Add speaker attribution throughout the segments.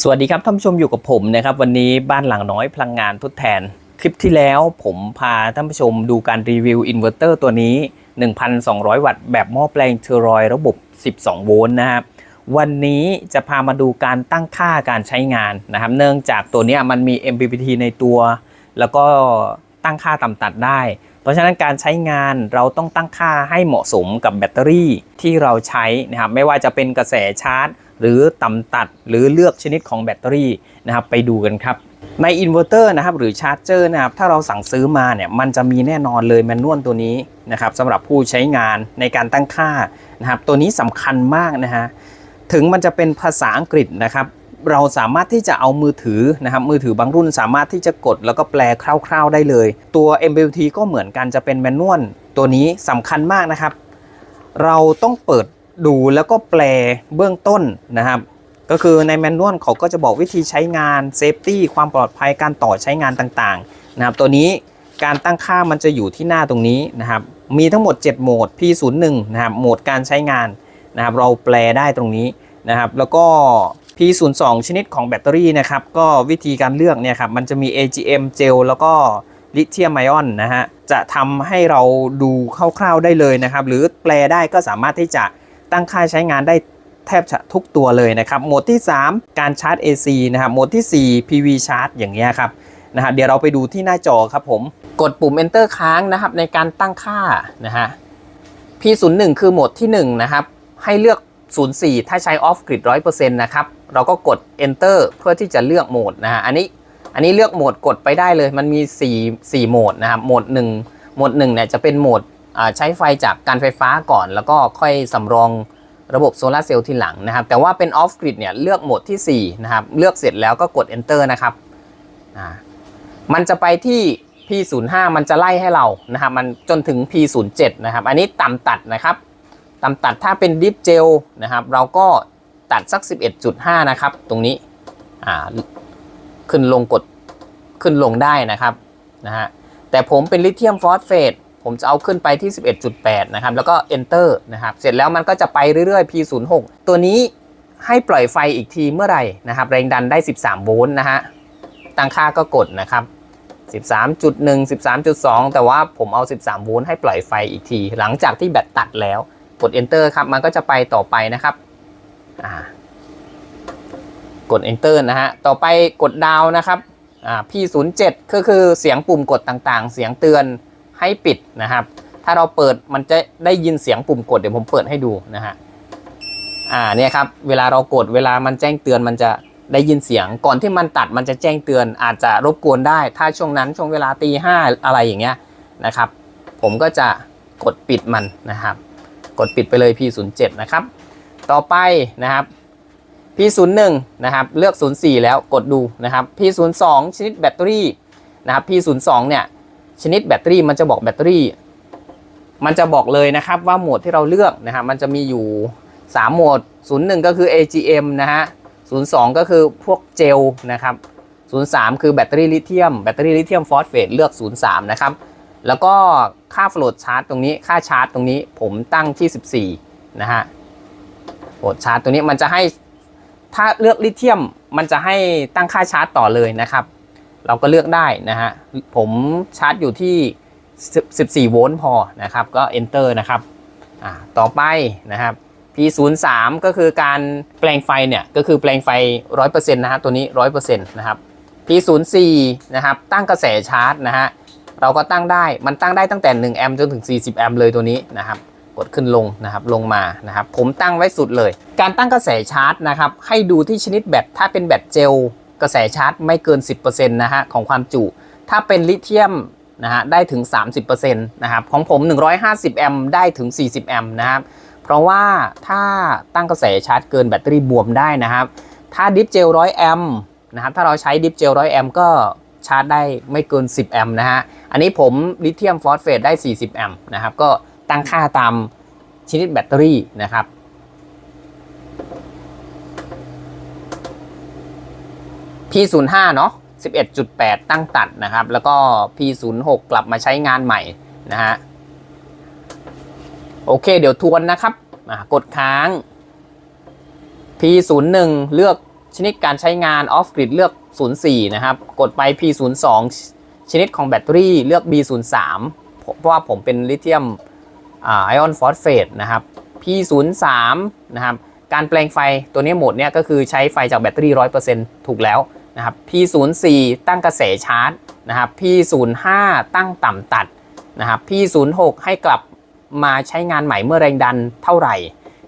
Speaker 1: สวัสดีครับท่านผู้ชมอยู่กับผมนะครับวันนี้บ้านหลังน้อยพลังงานทดแทน คลิปที่แล้วผมพาท่านผู้ชมดูการรีวิวอินเวอร์เตอร์ตัวนี้ 1,200 วัตต์แบบหม้อแปลงเทอรอยระบบ 12 โวลต์นะครับวันนี้จะพามาดูการตั้งค่าการใช้งานนะครับ เนื่องจากตัวนี้มันมี MPPT ในตัว แล้วก็ตั้งค่าต่ำตัดได้ เพราะฉะนั้นการใช้งานเราต้องตั้งค่าให้เหมาะสมกับแบตเตอรี่ที่เราใช้นะครับไม่ว่าจะเป็นกระแสชาร์จ หรือต่ำตัดหรือเลือกชนิดของแบตเตอรี่นะครับไปดูกันครับในอินเวอร์เตอร์นะครับหรือชาร์จเจอร์นะครับถ้าเราสั่งซื้อมาเนี่ยมันจะมีแน่นอนเลยแมนนวลตัวนี้นะครับสำหรับผู้ใช้งานในการตั้งค่านะครับตัวนี้สำคัญมากนะฮะถึงมันจะเป็นภาษาอังกฤษนะครับเราสามารถที่จะเอามือถือนะครับมือถือบางรุ่นสามารถที่จะกดแล้วก็แปลคร่าวๆได้เลย ตัว MBT ก็เหมือนกันจะเป็นแมนนวลตัวนี้สำคัญมากนะครับ เราต้องเปิด ดูแล้วก็แปลเบื้องต้นนะครับ ก็คือในแมนนวลเขาก็จะบอกวิธีใช้งานเซฟตี้ความปลอดภัยการต่อใช้งานต่างๆนะครับ ตัวนี้การตั้งค่ามันจะอยู่ที่หน้าตรงนี้นะครับ มีทั้งหมด 7 โหมด P01 นะครับโหมดการใช้งานนะครับ เราแปลได้ตรงนี้นะครับ แล้วก็ P02 ชนิดของแบตเตอรี่นะครับ ก็วิธีการเลือกเนี่ยครับมันจะมี AGM เจลแล้วก็ลิเธียมไอออนนะฮะจะทำให้เราดูคร่าวๆได้เลยนะครับ หรือแปลได้ก็สามารถที่จะ ตั้งค่าใช้งานได้แทบจะทุกตัวเลยนะครับ โหมดที่ 3 การชาร์จ AC นะครับ โหมดที่ 4 PV ชาร์จอย่างเงี้ยครับนะฮะเดี๋ยวเราไปดูที่หน้าจอครับผม กดปุ่ม Enter ค้างนะครับในการตั้งค่านะฮะ P01 คือโหมดที่1นะครับ ให้เลือก 04 ถ้าใช้ off grid 100%นะครับ เราก็กด Enter เพื่อที่จะเลือกโหมดนะฮะ อันนี้ อันนี้เลือกโหมดกดไปได้เลย มันมี 4 4โหมดนะครับ โหมด 1 โหมด1เนี่ยจะเป็นโหมด ใช้ไฟจากการไฟฟ้าก่อน แล้วก็ค่อยสำรองระบบโซลาเซลล์ทีหลังนะครับ แต่ว่าเป็น off grid เนี่ยเลือกโหมดที่ 4 นะครับ เลือกเสร็จแล้วก็กด enter นะครับมันจะไปที่ P05 มันจะไล่ให้เรานะครับมันจนถึง P07 นะครับ อันนี้ต่ำตัดนะครับต่ำตัดถ้าเป็นดิฟเจลนะครับ เราก็ตัดสัก 11.5 นะครับ ตรงนี้ขึ้นลงกดขึ้นลงได้นะครับนะฮะแต่ผมเป็นลิเธียมฟอสเฟต ผมจะเอาขึ้นไปที่ 11.8 นะครับ แล้วก็ enter นะครับ เสร็จแล้วมันก็จะไปเรื่อยๆ P06 ตัวนี้ให้ปล่อยไฟอีกทีเมื่อไหร่นะครับ แรงดันได้ 13 โวลต์นะฮะ ตั้งค่าก็กดนะครับ 13.1 13.2 แต่ว่าผมเอา 13 โวลต์ให้ปล่อยไฟอีกที หลังจากที่แบตตัดแล้ว กด enter ครับ มันก็จะไปต่อไปนะครับ กด enter นะฮะ ต่อไปกดดาวนะครับ P07 ก็คือเสียงปุ่มกดต่างๆ เสียงเตือน ให้ปิดนะครับ ถ้าเราเปิดมันจะได้ยินเสียงปุ่มกดเดี๋ยวผมเปิดให้ดูนะฮะอ่าเนี่ยครับเวลาเรากดเวลามันแจ้งเตือนมันจะได้ยินเสียงก่อนที่มันตัดมันจะแจ้งเตือนอาจจะรบกวนได้ ถ้าช่วงนั้นช่วงเวลาตีห้าอะไรอย่างเงี้ยนะครับ ผมก็จะกดปิดมันนะครับ กดปิดไปเลย P07 นะครับ ต่อไปนะครับ P01 นะครับ เลือก 04 แล้วกดดูนะครับ P02 ชนิดแบตเตอรี่นะครับ P02 เนี่ย ชนิดแบตเตอรี่มันจะบอกแบตเตอรี่ มันจะบอกเลยนะครับว่าโหมดที่เราเลือกนะครับมันจะมีอยู่ 3 โหมด 01 ก็คือ AGM นะฮะ 02 ก็คือพวกเจลนะครับ 03 คือแบตเตอรี่ลิเธียม แบตเตอรี่ลิเธียมฟอสเฟตเลือก 03 นะครับ แล้วก็ค่าโฟลดชาร์จตรงนี้ค่าชาร์จตรงนี้ผมตั้งที่ 14 นะฮะโฟลดชาร์จตรงนี้มันจะให้ถ้าเลือกลิเธียมมันจะให้ตั้งค่าชาร์จต่อเลยนะครับ เราก็เลือกได้นะฮะ ผมชาร์จอยู่ที่ 14 โวลต์พอนะครับ ก็ enter นะครับอ่าต่อไปนะครับ P03 ก็คือการแปลงไฟเนี่ย ก็คือแปลงไฟ 100%นะฮะ ตัวนี้ 100%นะครับ P04 นะครับ ตั้งกระแสชาร์จนะฮะ เราก็ตั้งได้ มันตั้งได้ตั้งแต่ 1 แอมป์จนถึง 40 แอมป์เลยตัวนี้นะครับ กดขึ้นลงนะครับ ลงมานะครับ ผมตั้งไว้สุดเลย การตั้งกระแสชาร์จนะครับ ให้ดูที่ชนิดแบต ถ้าเป็นแบตเจล กระแสชาร์จไม่เกิน 10%นะฮะของความจุ ถ้าเป็นลิเธียมนะฮะได้ถึง 30%นะครับของผม 150 แอมป์ได้ถึง 40 แอมป์นะครับเพราะว่าถ้าตั้งกระแสชาร์จเกินแบตเตอรี่บวมได้นะครับ ถ้าดิฟเจลร้อยแอมป์นะครับถ้าเราใช้ดิฟเจลร้อยแอมป์ก็ชาร์จได้ไม่เกิน 10 แอมป์นะฮะอันนี้ผมลิเธียมฟอสเฟตได้ 40 แอมป์นะครับก็ตั้งค่าตามชนิดแบตเตอรี่นะครับ P05 เนาะ11.8 ตั้งตัดนะครับ แล้วก็ P06 กลับมาใช้งานใหม่นะฮะ โอเค เดี๋ยวทวนนะครับอะกดค้าง P01 เลือกชนิดการใช้งาน off grid เลือก 04 นะครับ กดไป P02 ชนิดของแบตเตอรี่เลือก B03 เพราะว่าผมเป็นลิเธียมไอออนฟอสเฟตนะครับ P03 นะครับ การแปลงไฟตัวนี้โหมดเนี่ยก็คือใช้ไฟจากแบตเตอรี่ 100%ถูกแล้ว นะครับ P04 ตั้งกระแสชาร์จนะครับ P05 ตั้งต่ำตัดนะครับ P06 ให้กลับมาใช้งานใหม่เมื่อแรงดันเท่าไหร่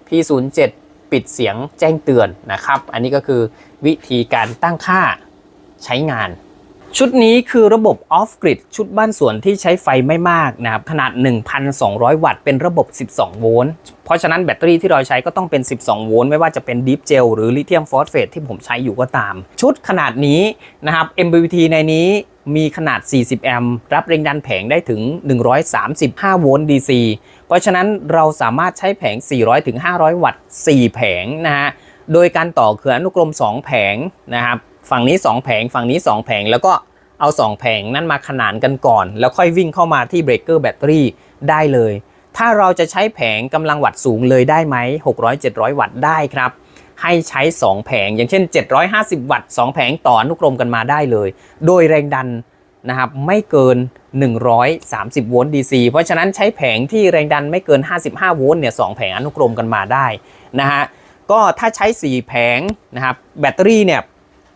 Speaker 1: P07 ปิดเสียงแจ้งเตือนนะครับ อันนี้ก็คือวิธีการตั้งค่าใช้งาน ชุดนี้คือระบบ off grid ชุดบ้านสวนที่ใช้ไฟไม่มากนะครับขนาด 1,200 วัตต์เป็นระบบ 12 โวลต์เพราะฉะนั้นแบตเตอรี่ที่เราใช้ก็ต้องเป็น 12 โวลต์ไม่ว่าจะเป็นดิฟเจลหรือลิเธียมฟอสเฟตที่ผมใช้อยู่ก็ตาม ชุดขนาดนี้นะครับ MPPT ในนี้มีขนาด 40 แอมป์รับแรงดันแผงได้ถึง 135 โวลต์ DC เพราะฉะนั้นเราสามารถใช้แผง 400ถึง500 วัตต์ 4 แผงนะฮะโดยการต่อเขื่อนอนุกรม 2 แผงนะครับ ฝั่งนี้ 2 แผง ฝั่งนี้ 2 แผง แล้วก็เอา 2 แผงนั้นมาขนานกันก่อน แล้วค่อยวิ่งเข้ามาที่เบรกเกอร์แบตเตอรี่ได้เลย ถ้าเราจะใช้แผงกำลังวัตต์สูงเลยได้ไหม600-700 วัตต์ได้ครับ ให้ใช้ 2 แผง อย่างเช่น 750 วัตต์ 2 แผงต่อนุกรมกันมาได้เลย โดยแรงดันนะครับไม่เกิน 130 โวลต์ DC เพราะฉะนั้นใช้แผงที่แรงดันไม่เกิน 55 โวลต์เนี่ยสองแผงอนุกรมกันมาได้นะฮะก็ถ้าใช้ 4 แผงนะครับแบตเตอรี่เนี่ย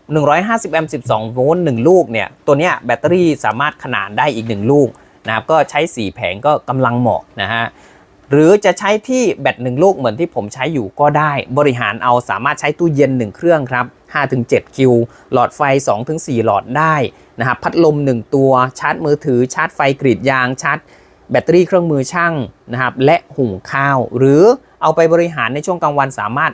Speaker 1: 150 แอมป์ 12 โวลต์ 1 ลูกเนี่ย ตัวเนี้ยแบตเตอรี่สามารถขนานได้อีก 1 ลูกนะครับ ก็ใช้ 4 แผงก็กำลังเหมาะนะฮะ หรือจะใช้ที่แบต 1 ลูกเหมือนที่ผมใช้อยู่ก็ได้ บริหารเอาสามารถใช้ตู้เย็น 1 เครื่องครับ 5-7 คิว หลอดไฟ 2-4 หลอดได้นะครับพัดลม 1 ตัว ชาร์จมือถือ ชาร์จไฟกรีดยาง ชาร์จแบตเตอรี่เครื่องมือช่างนะครับ และหุงข้าว หรือเอาไปบริหารในช่วงกลางวันสามารถ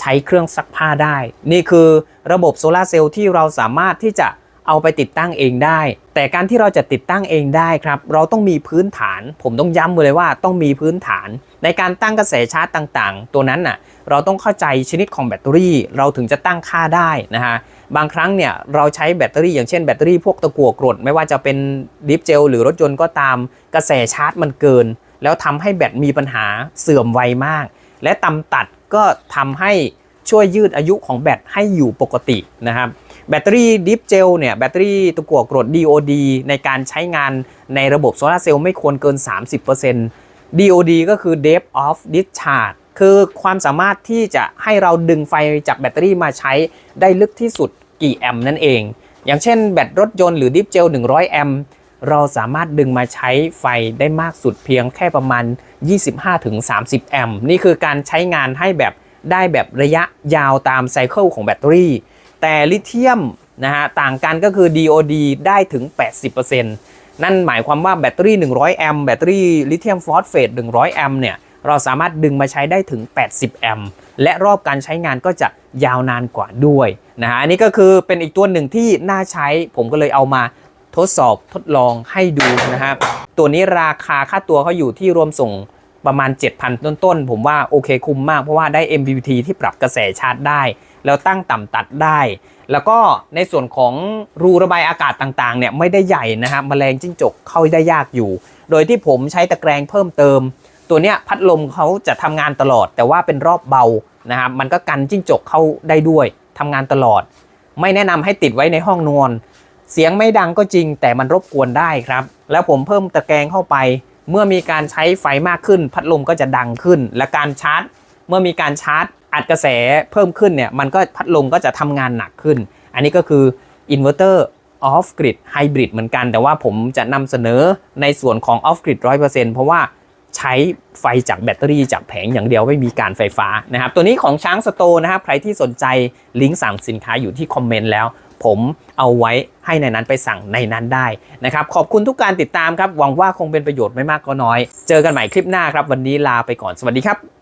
Speaker 1: ใช้เครื่องซักผ้าได้ นี่คือระบบโซลาเซลล์ที่เราสามารถที่จะเอาไปติดตั้งเองได้ แต่การที่เราจะติดตั้งเองได้ครับ เราต้องมีพื้นฐาน ผมต้องย้ำเลยว่าต้องมีพื้นฐาน ในการตั้งกระแสชาร์จต่างๆ ตัวนั้นน่ะ เราต้องเข้าใจชนิดของแบตเตอรี่ เราถึงจะตั้งค่าได้นะฮะ บางครั้งเนี่ยเราใช้แบตเตอรี่อย่างเช่นแบตเตอรี่พวกตะกั่วกรด ไม่ว่าจะเป็นดิฟเจลหรือรถยนต์ก็ตาม กระแสชาร์จมันเกิน แล้วทำให้แบตมีปัญหาเสื่อมไวมาก และตำตัด ก็ทำให้ช่วยยืดอายุของแบตให้อยู่ปกตินะครับแบตเตอรี่ดิฟเจลเนี่ยแบตเตอรี่ตะกั่วกรด DOD ในการใช้งานในระบบโซลาเซลล์ไม่ควรเกิน 30% DOD ก็คือ depth of discharge คือความสามารถที่จะให้เราดึงไฟจากแบตเตอรี่มาใช้ได้ลึกที่สุดกี่แอมป์นั่นเอง อย่างเช่นแบตรถยนต์หรือดิฟเจล100 แอมป์ เราสามารถดึงมาใช้ไฟได้มากสุดเพียงแค่ประมาณ 25-30 แอมป์นี่คือการใช้งานให้แบบได้แบบระยะยาวตามไซเคิลของแบตเตอรี่ แต่ลิเธียมนะฮะต่างกันก็คือ DOD ได้ถึง 80%นั่นหมายความว่าแบตเตอรี่ 100 แอมป์แบตเตอรี่ลิเธียมฟอสเฟต 100 แอมป์เนี่ยเราสามารถดึงมาใช้ได้ถึง 80 แอมป์และรอบการใช้งานก็จะยาวนานกว่าด้วยนะฮะอันนี้ก็คือเป็นอีกตัวหนึ่งที่น่าใช้ผมก็เลยเอามา ทดสอบทดลองให้ดูนะครับ ตัวนี้ราคาค่าตัวเขาอยู่ที่รวมส่งประมาณ 7,000 ต้นๆ ผมว่าโอเคคุ้มมากเพราะว่าได้ MPPT ที่ปรับกระแสชาร์จได้ แล้วตั้งต่ำตัดได้ แล้วก็ในส่วนของรูระบายอากาศต่างๆ เนี่ยไม่ได้ใหญ่นะครับแมลงจิ้งจกเข้าได้ยากอยู่ โดยที่ผมใช้ตะแกรงเพิ่มเติม ตัวเนี้ยพัดลมเขาจะทำงานตลอด แต่ว่าเป็นรอบเบานะครับมันก็กันจิ้งจกเข้าได้ด้วยทำงานตลอด ไม่แนะนำให้ติดไว้ในห้องนอน เสียงไม่ดังก็จริง แต่มันรบกวนได้ครับ แล้วผมเพิ่มตะแกรงเข้าไป เมื่อมีการใช้ไฟมากขึ้น พัดลมก็จะดังขึ้น และการชาร์จ เมื่อมีการชาร์จ อัดกระแสเพิ่มขึ้นเนี่ยมันก็พัดลมก็จะทำงานหนักขึ้น อันนี้ก็คืออินเวอร์เตอร์ออฟกริดไฮบริดเหมือนกัน แต่ว่าผมจะนำเสนอในส่วนของออฟกริดร้อยเปอร์เซ็นต์เพราะว่าใช้ไฟจากแบตเตอรี่จากแผงอย่างเดียวไม่มีการไฟฟ้านะครับ ตัวนี้ของช้างสโตนะครับ ใครที่สนใจลิงก์สั่งสินค้าอยู่ที่คอมเมนต์แล้ว ผมเอาไว้ให้ในนั้นไปสั่งในนั้นได้นะครับ ขอบคุณทุกการติดตามครับ หวังว่าคงเป็นประโยชน์ไม่มากก็น้อย เจอกันใหม่คลิปหน้าครับ วันนี้ลาไปก่อนสวัสดีครับ